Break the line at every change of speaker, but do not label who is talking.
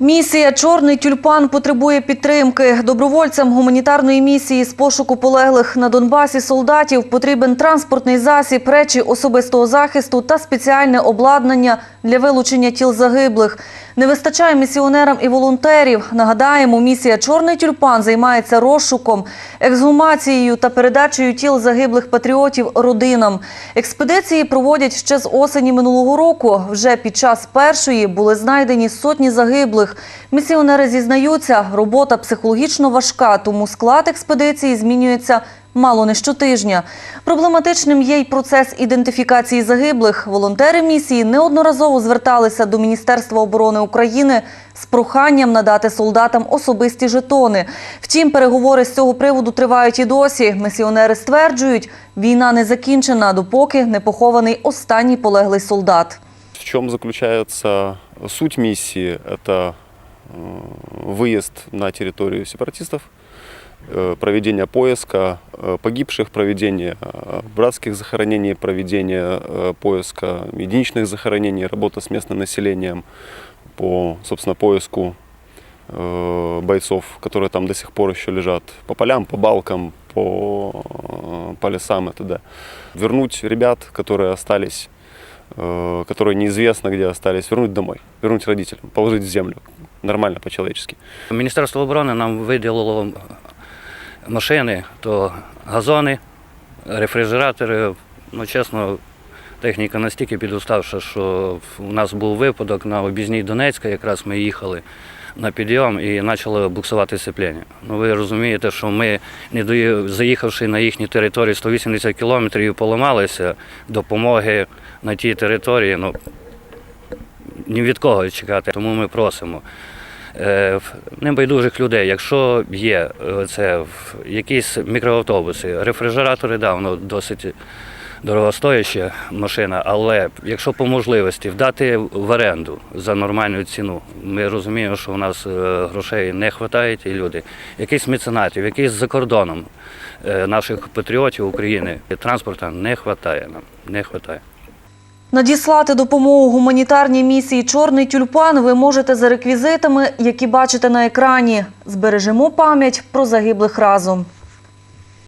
Місія Чорний тюльпан потребує підтримки. Добровольцям гуманітарної місії з пошуку полеглих на Донбасі солдатів потрібен транспортний засіб, речі особистого захисту та спеціальне обладнання для вилучення тіл загиблих. Не вистачає місіонерам і волонтерів. Нагадаємо, місія Чорний тюльпан займається розшуком, ексгумацією та передачею тіл загиблих патріотів родинам. Експедиції проводять ще з осені минулого року. Вже під час першої були знайдені сотні загиблих. Місіонери зізнаються, робота психологічно важка, тому склад експедиції змінюється мало не щотижня. Проблематичним є й процес ідентифікації загиблих. Волонтери місії неодноразово зверталися до Міністерства оборони України з проханням надати солдатам особисті жетони. Втім, переговори з цього приводу тривають і досі. Місіонери стверджують, війна не закінчена, допоки не похований останній полеглий солдат.
В чем заключается суть миссии? Это э, выезд на территорию сепаратистов, э, проведение поиска э, погибших, проведение братских захоронений, проведение поиска единичных захоронений, работа с местным населением по, собственно, поиску бойцов, которые там до сих пор еще лежат по полям, по балкам, по, по лесам и т.д. Вернуть ребят, которые остались которые неизвестно где остались, вернуть домой, вернуть родителям, положить в землю. Нормально, по-человечески.
Міністерство оборони нам виділило машини, то газони, рефрижератори. Ну, чесно, техніка настільки підуставша, що у нас був випадок на об'їзній Донецька, якраз ми їхали на підйом і почали буксувати сцеплення. Ну, ви розумієте, що ми, не заїхавши на їхні території 180 кілометрів, поламалися, допомоги на тій території, ну, ні від кого чекати. Тому ми просимо е, небайдужих людей, якщо є е, це якісь мікроавтобуси, рефрижератори, да, воно досить дорогостояща машина, але якщо по можливості вдати в оренду за нормальну ціну, ми розуміємо, що у нас е, грошей не вистачає, і люди, якихось меценатів, якийсь за кордоном е, наших патріотів України, транспорту не вистачає нам, не вистачає.
Надіслати допомогу гуманітарній місії Чорний тюльпан ви можете за реквізитами, які бачите на екрані. Збережемо пам'ять про загиблих разом.